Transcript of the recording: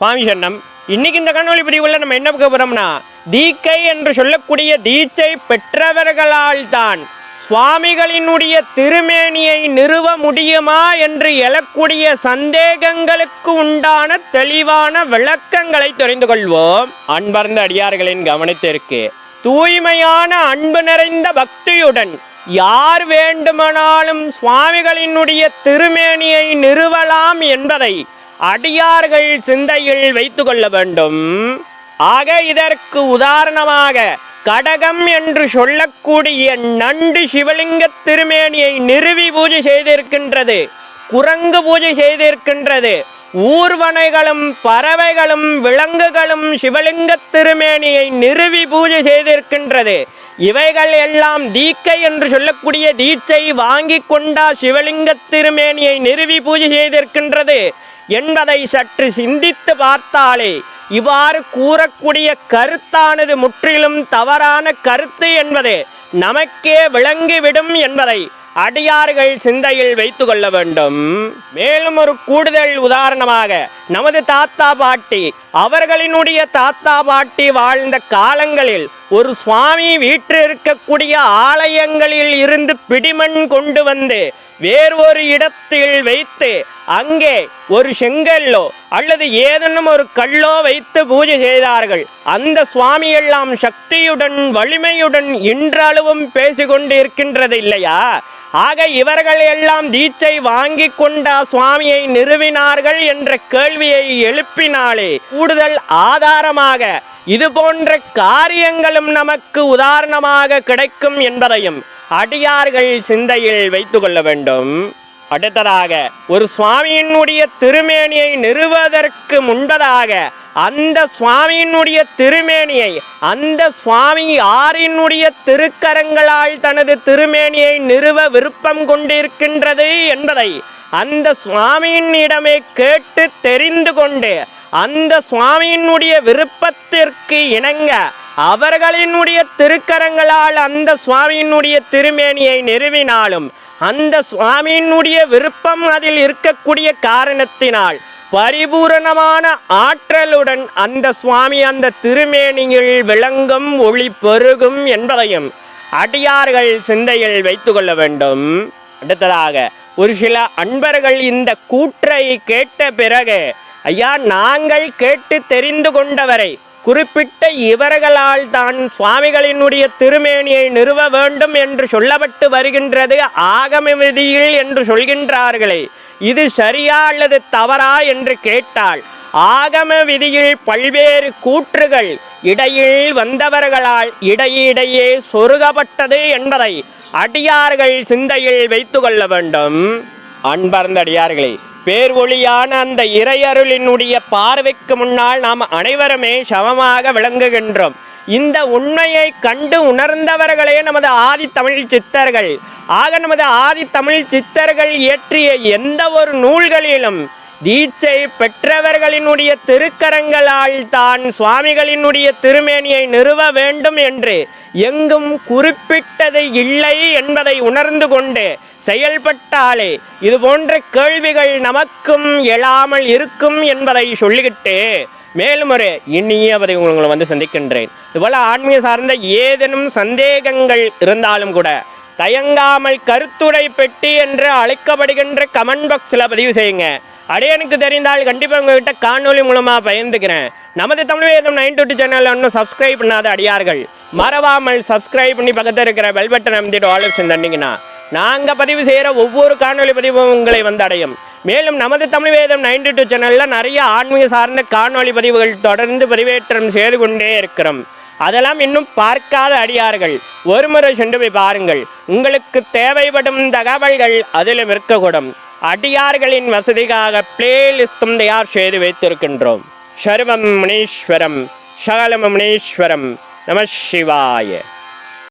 சுவாமி சரணம் இன்னைக்கு இந்த கண்ணொலி பதிவுல நம்ம என்ன பார்க்க போறோம்னா தீக்கை என்று சொல்லக்கூடிய தீட்சை பெற்றவர்களால் தான் சுவாமிகளினுடைய திருமேனியை நிறுவ முடியுமா என்று எழக்கூடிய சந்தேகங்களுக்கு உண்டான தெளிவான விளக்கங்களை தெரிந்து கொள்வோம். அன்பர்ந்த அடியார்களின் கவனத்திற்கு தூய்மையான அன்பு நிறைந்த பக்தியுடன் யார் வேண்டுமானாலும் சுவாமிகளினுடைய திருமேனியை நிறுவலாம் என்பதை அடியார்கள் சிந்தையில் வைத்து கொள்ள வேண்டும். ஆக இதற்கு உதாரணமாக கடகம் என்று சொல்லக்கூடிய நண்டு சிவலிங்க திருமேனியை நிறுவி பூஜை செய்திருக்கின்றது குரங்கு பூஜை செய்திருக்கின்றது. ஊர்வனைகளும் பறவைகளும் விலங்குகளும் சிவலிங்க திருமேனியை நிறுவி பூஜை செய்திருக்கின்றது. இவைகள் எல்லாம் தீக்கை என்று சொல்லக்கூடிய தீட்சை வாங்கி கொண்டா சிவலிங்க திருமேனியை நிறுவி பூஜை செய்திருக்கின்றது. என்பதை சற்று சிந்தித்து பார்த்தாலே இவ்வாறு கூறக்கூடிய கருத்தானது முற்றிலும் தவறான கருத்து என்பது நமக்கே விளங்கிவிடும் என்பதை அடியார்கள் சிந்தையில் வைத்து கொள்ள வேண்டும். மேலும் ஒரு கூடுதல் உதாரணமாக நமது தாத்தா பாட்டி அவர்களினுடைய தாத்தா பாட்டி வாழ்ந்த காலங்களில் ஒரு சுவாமி வீற்றிருக்கக்கூடிய ஆலயங்களில் இருந்து பிடிமண் கொண்டு வந்து வேறு ஒரு இடத்தில் வைத்து அங்கே ஒரு செங்கல்லோ அல்லது ஏதேனும் ஒரு கல்லோ வைத்து பூஜை செய்தார்கள். அந்த சுவாமி எல்லாம் சக்தியுடன் வலிமையுடன் இன்றளவும் பேசிக்கொண்டு இருக்கின்றது இல்லையா ஆக இவர்கள் எல்லாம் தீட்சை வாங்கி கொண்ட சுவாமியை நிறுவினார்கள் என்ற கேள்வியை எழுப்பினாலே கூடுதல் ஆதாரமாக இது போன்ற காரியங்களும் நமக்கு உதாரணமாக கிடைக்கும் என்பதையும் அடியார்கள் சிந்தையில் வைத்துக்கொள்ள வேண்டும். அடுத்ததாக ஒரு சுவாமியினுடைய திருமேனியை நிறுவதற்கு முன்பதாக அந்த சுவாமியினுடைய திருமேனியை அந்த சுவாமி யாரினுடைய திருக்கரங்களால் தனது திருமேனியை நிறுவ விருப்பம் கொண்டிருக்கின்றது என்பதை அந்த சுவாமியினிடமே கேட்டு தெரிந்து கொண்டு அந்த சுவாமியினுடைய விருப்பத்திற்கு இணங்க அவர்களினுடைய திருக்கரங்களால் அந்த சுவாமியினுடைய திருமேனியை நிறுவினாலும் அந்த சுவாமியினுடைய விருப்பம் அதில் இருக்கக்கூடிய காரணத்தினால் பரிபூரணமான ஆற்றலுடன் அந்த சுவாமி அந்த திருமேனியில் விளங்கும் ஒளி பெருகும் என்பதையும் அடியார்கள் சிந்தையில் வைத்து கொள்ள வேண்டும். அடுத்ததாக ஒரு சில அன்பர்கள் இந்த கூற்றை கேட்ட பிறகு ஐயா நாங்கள் கேட்டு தெரிந்து கொண்டவரை குறிப்பிட்ட இவர்களால் தான் சுவாமிகளினுடைய திருமேனியை நிறுவ வேண்டும் என்று சொல்லப்பட்டு வருகின்றது ஆகம விதியில் என்று சொல்கின்றார்களே. இது சரியா அல்லது தவறா என்று கேட்டால் ஆகம விதியில் பல்வேறு கூற்றுகள் இடையில் வந்தவர்களால் இடையிடையே சொருகப்பட்டது என்பதை அடியார்கள் சிந்தையில் வைத்து கொள்ள வேண்டும். அன்பர்ந்த பேர் ஒளியான அந்த இறையருளினுடைய பார்வைக்கு முன்னால் நாம் அனைவருமே சமமாக விளங்குகின்றோம். இந்த உண்மையை கண்டு உணர்ந்தவர்களே நமது ஆதி தமிழ் சித்தர்கள். ஆக நமது ஆதி தமிழ் சித்தர்கள் இயற்றிய எந்த ஒரு நூல்களிலும் தீட்சை பெற்றவர்களினுடைய திருக்கரங்களால் தான் சுவாமிகளினுடைய திருமேனியை நிறுவ வேண்டும் என்று எங்கும் குறிப்பிட்டது இல்லை என்பதை உணர்ந்து கொண்டு செயல்பட்டாலே இது போன்ற கேள்விகள் நமக்கும் எழாமல் இருக்கும் என்பதை சொல்லிக்கிட்டு மேலும் ஒரு இனியவதை உங்களை வந்து சந்திக்கின்றேன். இதுபோல் ஆன்மீக சார்ந்த ஏதேனும் சந்தேகங்கள் இருந்தாலும் கூட தயங்காமல் கருத்துடை பெட்டி என்று அழைக்கப்படுகின்ற கமெண்ட் பாக்ஸில் பதிவு செய்யுங்க. அடையனுக்கு தெரிந்தால் கண்டிப்பாக உங்ககிட்ட காணொலி மூலமாக பயந்துக்கிறேன் நமது தமிழ் வேதம் நைன் டு சேனலில் இன்னும் சப்ஸ்கிரைப் பண்ணாத அடியார்கள். மறவாமல் சப்ஸ்கிரைப் பண்ணி பக்கத்தில் இருக்கிற பெல் பட்டன் அமைந்துட்டு ஆலோசனை தண்டிங்கன்னா நாங்கள் பதிவு செய்கிற ஒவ்வொரு காணொலி பதிவும் உங்களை வந்து அடையும் மேலும் நமது தமிழ் வேதம் நைன்டி டூ சேனலில் நிறைய ஆன்மீக சார்ந்த காணொலி பதிவுகள் தொடர்ந்து பதிவேற்றம் செய்து கொண்டே இருக்கிறோம். அதெல்லாம் இன்னும் பார்க்காத அடியார்கள். ஒருமுறை சென்று போய் பாருங்கள். உங்களுக்கு தேவைப்படும் தகவல்கள் அதிலும் இருக்கக்கூடும். அடியார்களின் வசதிக்காக பிளேலிஸ்டும் தயார் செய்து வைத்திருக்கின்றோம். சர்வம் முனீஸ்வரம் சகலம் முனீஸ்வரம் நம சிவாய.